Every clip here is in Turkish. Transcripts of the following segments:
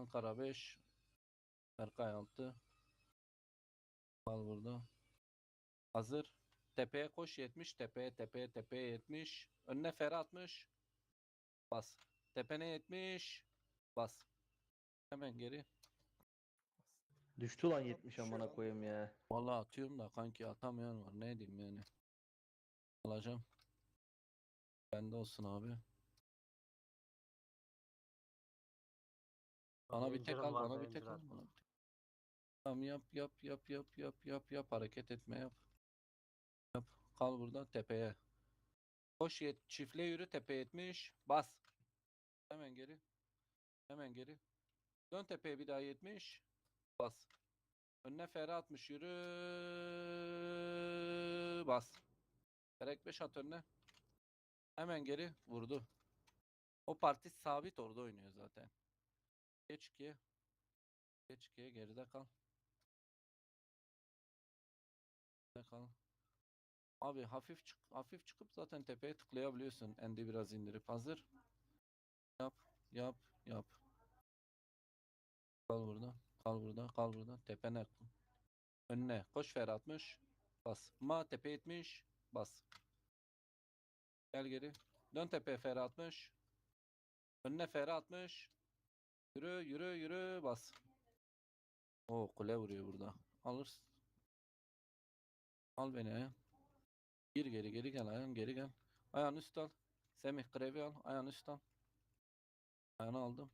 Ankara 5. Berkay 6. Kal burada. Hazır. Tepeye koş 70. Tepeye tepeye tepeye 70. Önüne fer atmış. Bas. Tepene 70. Bas. Hemen geri. Düştü lan 70 Düşüyor amına koyayım ya. Vallahi atıyorum da kanki atamayan var. Ne diyeyim yani. Alacağım. Bende olsun abi. Bana bir tek al, bana bir tek al. Bana bir tek. Tamam yap yap yap yap yap yap yap hareket etme yap. Yap. Kal burada tepeye. Koş yet çiftle yürü tepe 70. Bas. Hemen geri. Hemen geri. Dön tepeye bir daha 70. Bas. Önüne fere atmış yürü. Bas. Ferek 5 at önüne. Hemen geri vurdu. O parti sabit orada oynuyor zaten. Geç 2'ye. Geç 2'ye geride kal. Geride kal. Abi hafif çık hafif çıkıp zaten tepeye tıklayabiliyorsun. Endi biraz indirip hazır. Yap, yap, yap. Kal burada. Kal burada. Kal burada. Tepene. Önüne. Koş fer atmış. Bas. Ma tepe etmiş. Bas. Gel geri. Dön tepeye fer atmış. Önüne fer atmış. Yürü yürü yürü bas. O kule vuruyor burada. Alırsın. Al beni ya. Gir geri geri gel ayağın geri gel. Ayağını üst al. Semih grevi al. Ayağını üst al. Ayağını aldım.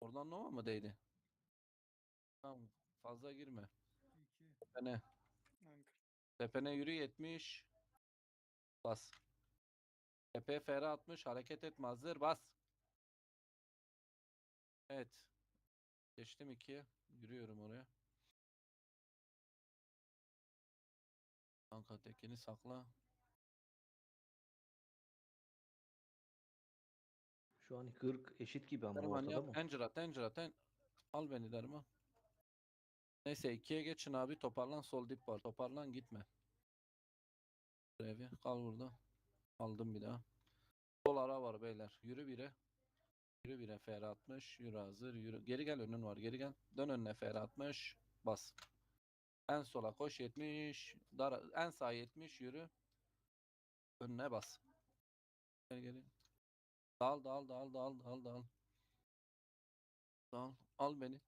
Oradan Nova mı değdi? Tamam. Fazla girme. 2. Tepene. Tepene yürü 70. Bas. Tepeye fere atmış. Hareket etme hazır. Bas. Evet. Geçtim 2'ye. Yürüyorum oraya. Kanka tekini sakla. Şu an 40 eşit gibi ama Derman ortada yap. mı? Encira, Encira, ten. Al beni Derman. Neyse ikiye geçin abi. Toparlan sol dip var. Toparlan gitme. Evi kal burada. Aldım bir daha. Sol ara var beyler. Yürü bire. Yürü bire fer atmış. Yürü hazır. Yürü. Geri gel önün var. Geri gel. Dön önüne fer atmış. Bas. En sola koş 70. Dar, en sağa 70 yürü. Önüne bas. Gel geri. Dal dal dal dal dal dal. Al, al beni.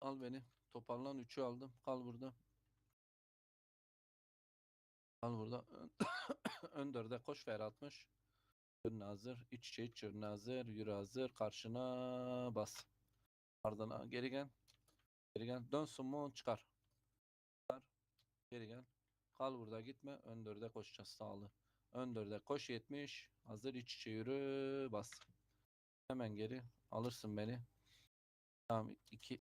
Al beni. Toparlan 3'ü aldım. Kal burada. Kal burada. Ön, dörde koş fer atmış. Önüne hazır. İç içe iç önüne hazır. Yürü hazır. Karşına bas. Ardına geri gel. Geri gel. Dön summon çıkar. Çıkar. Geri gel. Kal burada gitme. Ön dörde koşacağız sağlı. Ön dörde koş 70. Hazır iç içe yürü. Bas. Hemen geri. Alırsın beni. Tamam 2